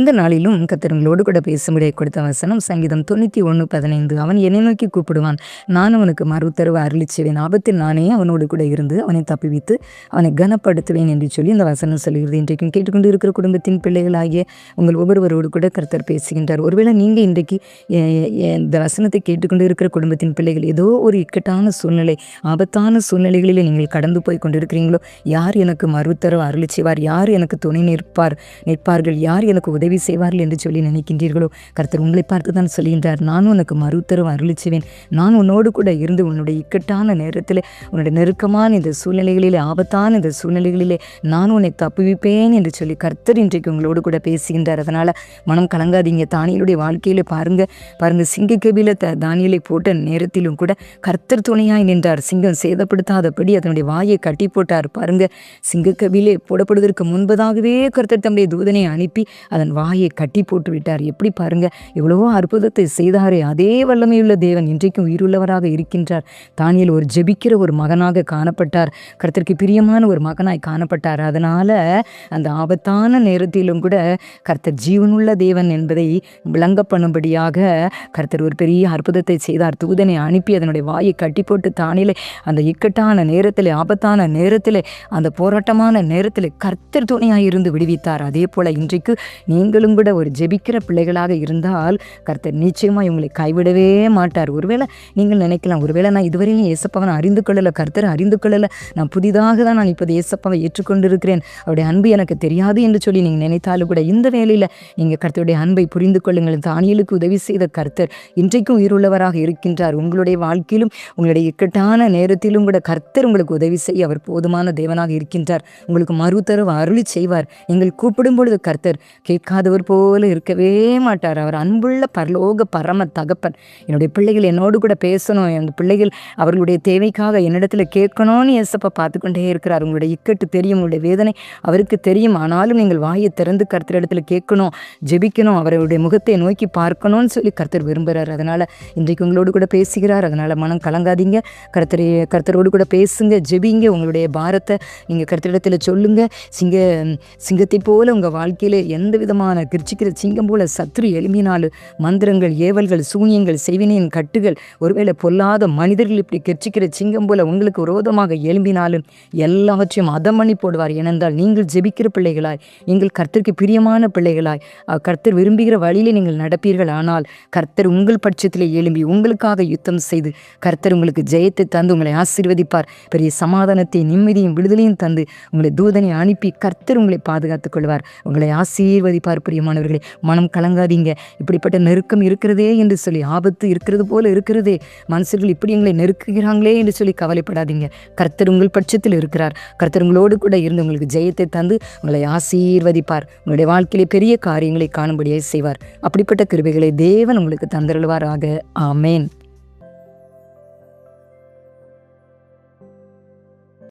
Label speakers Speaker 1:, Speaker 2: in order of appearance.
Speaker 1: இந்த நாளிலும் கத்திரங்களோடு கூட பேசும்படியை கொடுத்த வசனம் சங்கீதம் தொண்ணூற்றி ஒன்று பதினைந்து. அவன் என்னை நோக்கி கூப்பிடுவான். நான் அவனுக்கு மறுத்தரவு அருளிச்சுவேன் ஆபத்தில் நானே அவனோடு கூட இருந்து அவனை தப்பிவித்து அவனை கனப்படுத்துவேன் என்று சொல்லி இந்த வசனம் சொல்கிறது இன்றைக்கும் கேட்டுக்கொண்டு இருக்கிற குடும்பத்தின் பிள்ளைகளாகிய உங்கள் ஒவ்வொருவரோடு கூட கர்த்தர் பேசுகின்றார். ஒருவேளை நீங்கள் இன்றைக்கு இந்த வசனத்தை கேட்டுக்கொண்டு இருக்கிற குடும்பத்தின் பிள்ளைகள் ஏதோ ஒரு இக்கட்டான சூழ்நிலை ஆபத்தான சூழ்நிலைகளில் நீங்கள் கடந்து போய் கொண்டிருக்கிறீங்களோ யார் எனக்கு மறுத்தரவு அருளிச்சுவார் யார் எனக்கு துணை நிற்பார் நிற்பார்கள்? யார் எனக்கு உதவி செய்வார்கள் என்று சொல்லி நினைக்கின்றீர்களோ? கர்த்தர் உங்களை பார்த்து தான் சொல்கின்றார். நான் உனக்கு மறுத்தரவு அருளிச்சுவேன். நான் உன்னோடு கூட இருந்து உன்னுடைய இக்கட்டான நேரத்தில் உன்னுடைய நெருக்கமான இந்த சூழ்நிலைகளிலே ஆபத்தான இந்த சூழ்நிலைகளிலே நான் உன்னை தப்புவிப்பேன் என்று சொல்லி கர்த்தர் இன்றைக்கு உங்களோடு கூட பேசுகின்றார். அதனால் மனம் கலங்காதீங்க. தானியலுடைய வாழ்க்கையில் பாருங்கள் பாருங்கள் சிங்கக்கபில த தானியலை போட்ட நேரத்திலும் கூட கர்த்தர் துணையாய் நின்றார். சிங்கம் சேதப்படுத்தாதபடி அதனுடைய வாயை கட்டி போட்டார். பாருங்க சிங்கக்கபிலே போடப்படுவதற்கு முன்பதாகவே கர்த்தர் தம்முடைய தூதனை அனுப்பி அதன் வாயை கட்டி போட்டு விட்டார். எப்படி பாருங்க எவ்வளவோ அற்புதத்தை செய்தாரே. அதே வல்லமையுள்ள தேவன் இன்றைக்கும் உயிருள்ளவராக இருக்கின்றார். தானியல் ஒரு ஜெபிக்கிற ஒரு மகனாக காணப்பட்டார். கர்த்தருக்கு பிரியமான ஒரு மகனாய் காணப்பட்டார். அதனால அந்த ஆபத்தான நேரத்திலும் கூட கர்த்தர் ஜீவனுள்ள தேவன் என்பதை விளங்க பண்ணும்படியாக கர்த்தர் ஒரு பெரிய அற்புதத்தை செய்தார். தூதனை அனுப்பி அதனுடைய வாயை கட்டி போட்டு தானிலே அந்த இக்கட்டான நேரத்தில் ஆபத்தான நேரத்தில் அந்த போராட்டமான நேரத்தில் கர்த்தர் துணையாக இருந்து விடுவித்தார். அதே போல இன்றைக்கு நீ நீங்களும் கூட ஒரு ஜெபிக்கிற பிள்ளைகளாக இருந்தால் கர்த்தர் நிச்சயமாக இவங்களை கைவிடவே மாட்டார். ஒருவேளை நீங்கள் நினைக்கலாம் ஒருவேளை நான் இதுவரையும் ஏசப்பாவை அறிந்து கொள்ளலை கர்த்தர் அறிந்து கொள்ளலை நான் புதிதாக தான் நான் இப்போது இயேசப்பாவை ஏற்றுக்கொண்டிருக்கிறேன். அவருடைய அன்பு எனக்கு தெரியாது என்று சொல்லி நீங்கள் நினைத்தாலும் கூட இந்த வேலையில் நீங்கள் கர்த்தருடைய அன்பை புரிந்து கொள்ளுங்கள். தானியலுக்கு உதவி செய்த கர்த்தர் இன்றைக்கும் உயிருள்ளவராக இருக்கின்றார். உங்களுடைய வாழ்க்கையிலும் உங்களுடைய இக்கட்டான நேரத்திலும் கூட கர்த்தர் உங்களுக்கு உதவி செய்ய அவர் போதுமான தேவனாக இருக்கின்றார். உங்களுக்கு மறுத்தரவு அருளி செய்வார். நீங்கள் கூப்பிடும் பொழுது கர்த்தர் கேட்காதவர் போல இருக்கவே மாட்டார். அவர் அன்புள்ள பரலோக பரம தகப்பன். என்னுடைய பிள்ளைகள் என்னோடு கூட பேசணும். என் பிள்ளைகள் அவர்களுடைய தேவைக்காக என்னிடத்துல கேட்கணும்னு எசப்பா பார்த்துக்கொண்டே இருக்கிறார். உங்களுடைய இக்கட்டு தெரியும் உங்களுடைய வேதனை அவருக்கு தெரியும். ஆனாலும் நீங்கள் வாயை திறந்து கர்த்தர் இடத்துல கேட்கணும் ஜெபிக்கணும் அவருடைய முகத்தை நோக்கி பார்க்கணும்னு சொல்லி கர்த்தர் விரும்புகிறார் அதனால் இன்றைக்கு உங்களோடு கூட பேசுகிறார். அதனால் மனம் கலங்காதீங்க. கருத்தரை கர்த்தரோடு கூட பேசுங்க ஜெபிங்க. உங்களுடைய பாரத்தை நீங்கள் கர்த்தரிடத்தில் சொல்லுங்கள் சிங்க சிங்கத்தை போல் உங்கள் வாழ்க்கையில் எந்த விதமான கிர்ச்சிக்கிற சிங்கம் போல சத்ரு எழுப்பினாலும் மந்திரங்கள் ஏவல்கள் சூனியங்கள் செய்வினையின் கட்டுகள் ஒருவேளை பொல்லாத மனிதர்கள் இப்படி கிர்ச்சிக்கிற சிங்கம் போல உங்களுக்கு விரோதமாக எழும்பினாலும் எல்லாவற்றையும் அதமணி போடுவார். ஏனென்றால் நீங்கள் ஜெபிக்கிற பிள்ளைகளாய் நீங்கள் கர்த்தருக்கு பிரியமான பிள்ளைகளாய் கர்த்தர் விரும்புகிற வழியில் நீங்கள் நடப்பீர்கள். ஆனால் கர்த்தர் உங்கள் பட்சத்தில் எழும்பி உங்களுக்காக யுத்தம் செய்து கர்த்தர் உங்களுக்கு ஜெயத்தை தந்து உங்களை ஆசீர்வதிப்பார். பெரிய சமாதானத்தை நிம்மதியும் விடுதலையும் தந்து உங்களை தூதனை அனுப்பி கர்த்தர் உங்களை பாதுகாத்துக் கொள்வார். உங்களை ஆசீர்வதிப்பார். பிரியமானவர்களே மனம் கலங்காதீங்க. இப்படிப்பட்ட நெருக்கம் இருக்கிறதே என்று சொல்லி ஆபத்து இருக்கிறது போல இருக்கிறதே. மனுஷர்கள் இப்படி எங்களை நெருக்குகிறாங்களே என்று சொல்லி கவலைப்படாதீங்க. கர்த்தர் உங்கள் பட்சத்தில் இருக்கிறார். கர்த்தர் உங்களோடு கூட இருந்து உங்களுக்கு ஜெயத்தை தந்து உங்களை ஆசீர்வதிப்பார். உங்களுடைய வாழ்க்கையிலே பெரிய காரியங்களை காணும்படியே செய்வார். அப்படிப்பட்ட கிருபைகளை தேவன் உங்களுக்கு தந்தருள்வாராக. ஆமேன்.